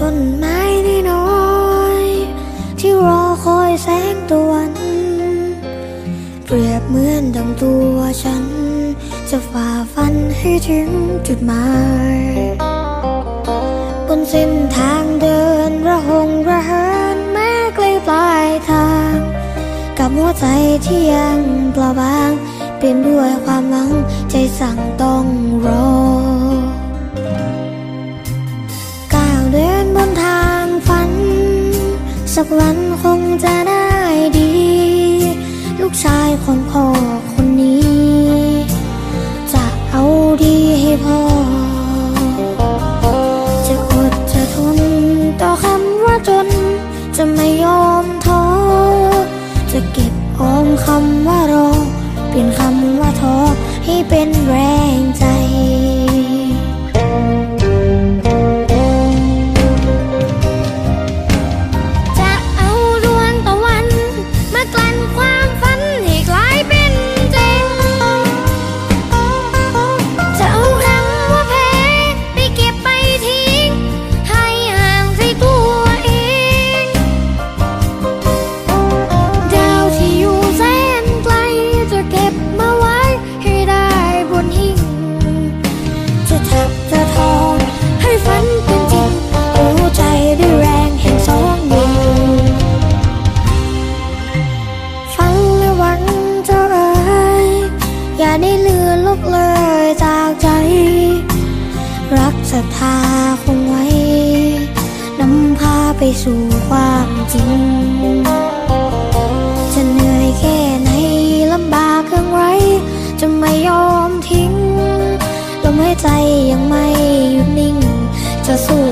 ต้นไม้ที่น้อย ที่รอคอยแสงตะวัน เปรียบเหมือนดังตัวฉัน จะฝ่าฟันให้ถึงจุดหมาย บนเส้นทางเดินระหงระเหินแม้ไกลปลายทาง กับหัวใจที่ยังเปล่าบาง เปลี่ยนด้วยความหวังใจสั่งต้องร สักวันคงจะได้ดี ลูกชายของพ่อคนนี้ จะเอาดีให้พ่อ จะอดจะทนต่อคำว่าจน จะไม่ยอมท้อจะเก็บออมคำ รักศรัทธาคงไว้ นำพาไปสู่ความจริง จะเหนื่อยแค่ไหนลำบากเพียงไร จะไม่ยอมทิ้งลมหายใจยังไม่หยุดนิ่ง จะสู้